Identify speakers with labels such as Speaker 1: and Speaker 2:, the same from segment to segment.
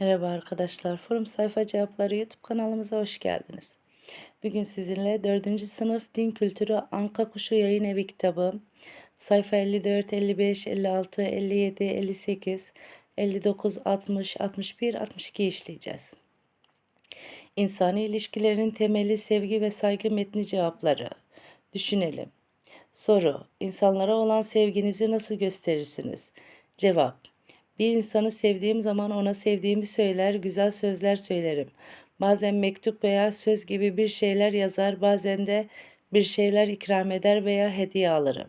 Speaker 1: Merhaba arkadaşlar. Forum Sayfa Cevapları YouTube kanalımıza hoş geldiniz. Bugün sizinle 4. sınıf Din Kültürü Anka Kuşu Yayın Evi kitabı sayfa 54, 55, 56, 57, 58, 59, 60, 61, 62 işleyeceğiz. İnsani ilişkilerin temeli sevgi ve saygı metni cevapları. Düşünelim. Soru: İnsanlara olan sevginizi nasıl gösterirsiniz? Cevap: Bir insanı sevdiğim zaman ona sevdiğimi söyler, güzel sözler söylerim. Bazen mektup veya söz gibi bir şeyler yazar, bazen de bir şeyler ikram eder veya hediye alırım.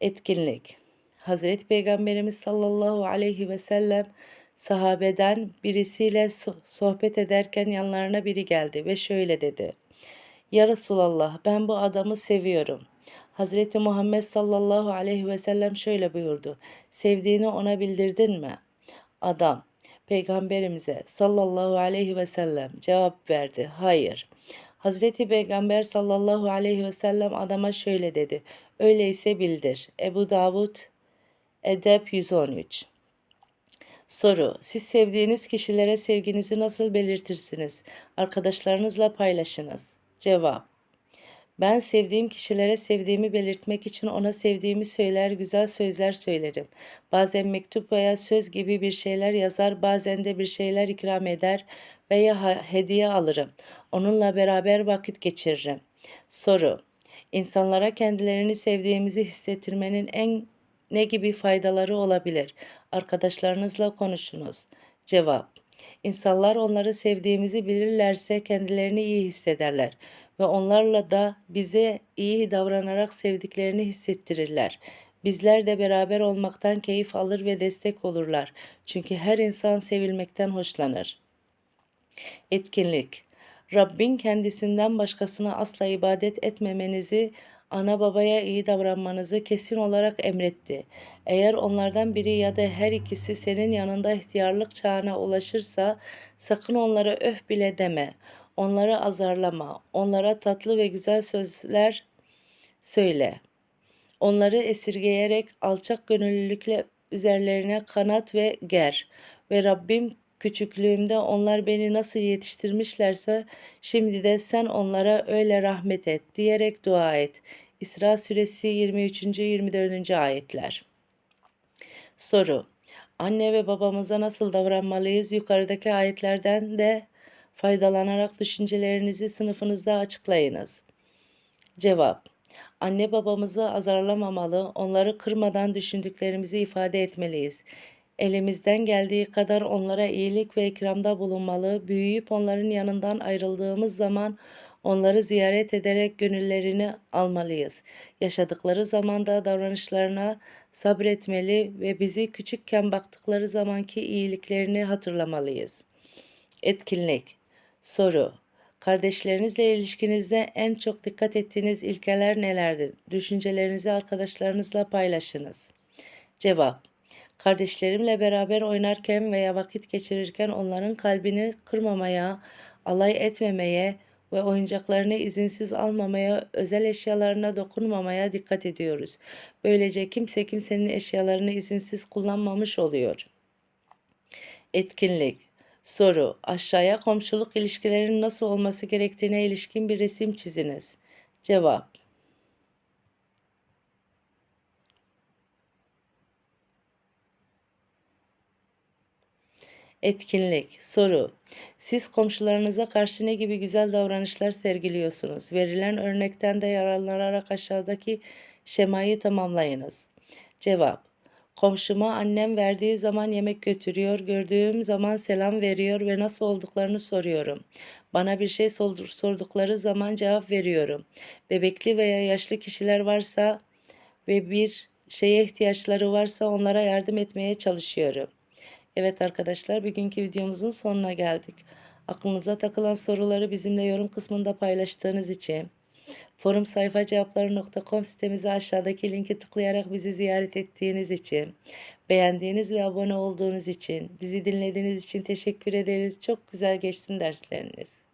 Speaker 1: Etkinlik Hazreti Peygamberimiz sallallahu aleyhi ve sellem sahabeden birisiyle so- sohbet ederken yanlarına biri geldi ve şöyle dedi. Ya Resulallah ben bu adamı seviyorum. Hazreti Muhammed sallallahu aleyhi ve sellem şöyle buyurdu. Sevdiğini ona bildirdin mi? Adam peygamberimize sallallahu aleyhi ve sellem cevap verdi. Hayır. Hazreti Peygamber sallallahu aleyhi ve sellem adama şöyle dedi. Öyleyse bildir. Ebu Davud Edep 113 Soru: Siz sevdiğiniz kişilere sevginizi nasıl belirtirsiniz? Arkadaşlarınızla paylaşınız. Cevap: Ben sevdiğim kişilere sevdiğimi belirtmek için ona sevdiğimi söyler, güzel sözler söylerim. Bazen mektup veya söz gibi bir şeyler yazar, bazen de bir şeyler ikram eder veya hediye alırım. Onunla beraber vakit geçiririm. Soru: İnsanlara kendilerini sevdiğimizi hissettirmenin en ne gibi faydaları olabilir? Arkadaşlarınızla konuşunuz. Cevap: İnsanlar onları sevdiğimizi bilirlerse kendilerini iyi hissederler ve onlarla da bize iyi davranarak sevdiklerini hissettirirler. Bizler de beraber olmaktan keyif alır ve destek olurlar. Çünkü her insan sevilmekten hoşlanır. Etkinlik Rabbin kendisinden başkasına asla ibadet etmemenizi, ana babaya iyi davranmanızı kesin olarak emretti. Eğer onlardan biri ya da her ikisi senin yanında ihtiyarlık çağına ulaşırsa sakın onlara öf bile deme. Onları azarlama. Onlara tatlı ve güzel sözler söyle. Onları esirgeyerek alçak gönüllülükle üzerlerine kanat ve ger. Ve Rabbim küçüklüğümde onlar beni nasıl yetiştirmişlerse şimdi de sen onlara öyle rahmet et diyerek dua et. İsra suresi 23. 24. ayetler. Soru: Anne ve babamıza nasıl davranmalıyız? Yukarıdaki ayetlerden de faydalanarak düşüncelerinizi sınıfınızda açıklayınız. Cevap: Anne babamızı azarlamamalı, onları kırmadan düşündüklerimizi ifade etmeliyiz. Elimizden geldiği kadar onlara iyilik ve ikramda bulunmalı, büyüyüp onların yanından ayrıldığımız zaman onları ziyaret ederek gönüllerini almalıyız. Yaşadıkları zamanda davranışlarına sabretmeli ve bizi küçükken baktıkları zamanki iyiliklerini hatırlamalıyız. Etkinlik Soru Kardeşlerinizle ilişkinizde en çok dikkat ettiğiniz ilkeler nelerdir? Düşüncelerinizi arkadaşlarınızla paylaşınız. Cevap Kardeşlerimle beraber oynarken veya vakit geçirirken onların kalbini kırmamaya, alay etmemeye ve oyuncaklarını izinsiz almamaya, özel eşyalarına dokunmamaya dikkat ediyoruz. Böylece kimse kimsenin eşyalarını izinsiz kullanmamış oluyor. Etkinlik Soru: Aşağıya komşuluk ilişkilerinin nasıl olması gerektiğine ilişkin bir resim çiziniz. Cevap: Etkinlik Soru: Siz komşularınıza karşı ne gibi güzel davranışlar sergiliyorsunuz? Verilen örnekten de yararlanarak aşağıdaki şemayı tamamlayınız. Cevap: Komşuma annem verdiği zaman yemek götürüyor, gördüğüm zaman selam veriyor ve nasıl olduklarını soruyorum. Bana bir şey sordukları zaman cevap veriyorum. Bebekli veya yaşlı kişiler varsa ve bir şeye ihtiyaçları varsa onlara yardım etmeye çalışıyorum. Evet arkadaşlar bugünkü videomuzun sonuna geldik. Aklınıza takılan soruları bizimle yorum kısmında paylaştığınız için forum sayfa cevapları.com sitemize aşağıdaki linki tıklayarak bizi ziyaret ettiğiniz için beğendiğiniz ve abone olduğunuz için bizi dinlediğiniz için teşekkür ederiz. Çok güzel geçsin dersleriniz.